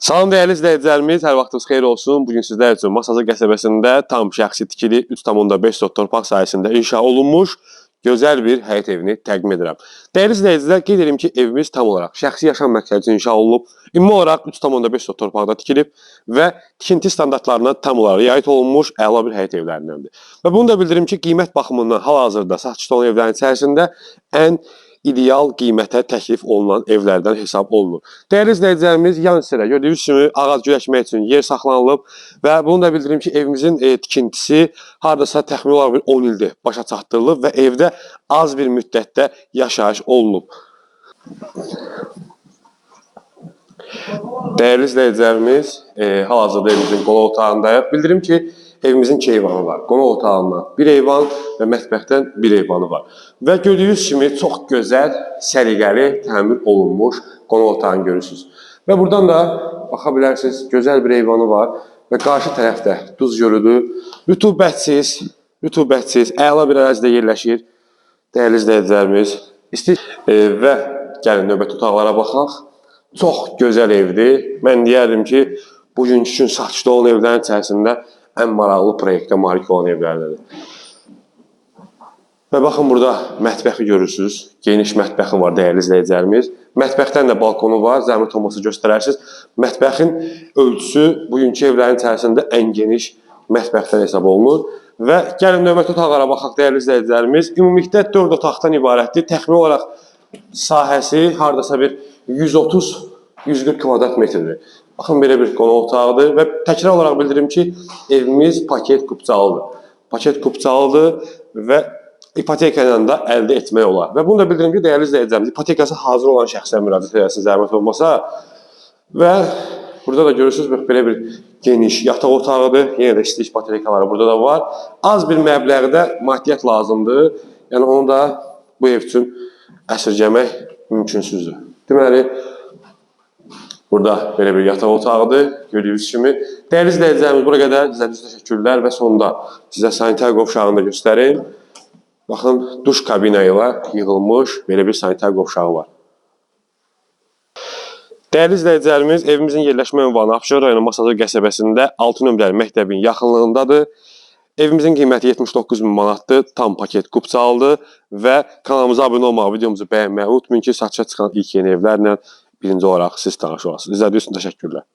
Salam dəyərli izləyicilərimiz, hər vaxtınız xeyir olsun. Bu gün sizlər üçün Masazır qəsəbəsində tam şəxsi tikili 3.5 sot torpaq sahəsində inşa olunmuş gözəl bir həyət evini təqdim edirəm. Dəyərli izləyicilər, qeyd edirəm ki, evimiz tam olaraq şəxsi yaşam məqsədi üçün inşa olunub. Ümumi olaraq 3.5 sot torpaqda tikilib və tikinti standartlarına tam olaraq riayət olunmuş əla bir həyət evlərindəndir. Və bunu da bildirim ki, qiymət baxımından hal-hazırda satışda olan evlərin içərisində ən ideal qiymətə təklif olunan evlərdən hesab olunur. Dəyərli izləyicilərimiz, yan hissədə gördüyünüz kimi ağac güləşmək üçün yer saxlanılıb və bunu da bildirim ki, evimizin e, tikintisi hardasa təxmini olaraq bir 10 ildir başa çatdırılıb və evdə az bir müddətdə yaşayış olunub. Dəyərli izləyicilərimiz, e, hal-hazırda evimizin qonaq otağındayıq. Bildirim ki, evimizin iki eyvanı var. Qonaq otağından bir eyvan və mətbəxdən bir eyvanı var. Və gördüyünüz kimi çox gözəl, səliqəli təmir olunmuş qonaq otağını görürsünüz. Və buradan da baxa bilərsiniz, gözəl bir eyvanı var və qarşı tərəfdə duz gölüdür. Rütubətsiz, rütubətsiz, əla bir ərazidə yerləşir. Dəyərli izləyicilərimiz, isti e, və gəlin növbəti otaqlara baxaq. Çox gözəl evdir. Mən deyərdim ki, bugünkü gün satışda olan evlərin içərisində ən maraqlı proyektə malik olan evlərdəndir. Və baxın burada mətbəxi görürsüz. Geniş mətbəxi var dəyərli izləyicilərimiz. Mətbəxdən də balkonu var. Zəhmət olmasa göstərərsiniz. Mətbəxin ölçüsü bugünkü evlərin içərisində ən geniş mətbəxdən hesab olunur. Və gəlin növbəti otaqlara baxaq dəyərli izləyicilərimiz. Ümumilikdə 4 otaqdan ibarətdir. Təxmini olaraq sahəsi hardasa bir 130-140 kvadrat metrdir. Baxın belə bir qonaq otağıdır və təkrar olaraq bildirim ki, evimiz paket kupçalıdır. Paket kupçalıdır və ipoteka ilə də əldə etmək olar. Və bunu da bildirim ki, dəyərli izləyicilərimiz, ipotekası hazır olan şəxslər müraciət edəsiniz zəhmət olmasa. Və burada da görürsünüz bax belə bir geniş yataq otağıdır. Yenə də istilik ipotekaları burada da var. Az bir məbləğdə maddiyyat lazımdır. Yəni onu da bu ev üçün əsirgəmək mümkünsüzdür. Deməli, Burada belə bir yataq otağıdır, gördüyünüz kimi. Dəyərli izləyicilərimiz, bura qədər izlədiyiniz təşəkkürlər və sonda sizə sanitar qovşağını da göstərim. Baxın, duş kabina ilə yığılmış belə bir sanitar qovşağı var. Dəyərli izləyicilərimiz, evimizin yerləşmə ünvanı Abşeron rayonu Masazır qəsəbəsində 6 nömrəli məktəbin yaxınlığındadır. Evimizin qiyməti 79 min manatdır, tam paket kupçalıdır və kanalımıza abunə olmağı, videomuzu bəyənməyi unutmayın ki, satışa çıxan ilk yeni evlərlə birinci olaraq siz tanış olasınız. İzlədiyiniz üçün təşəkkürlər.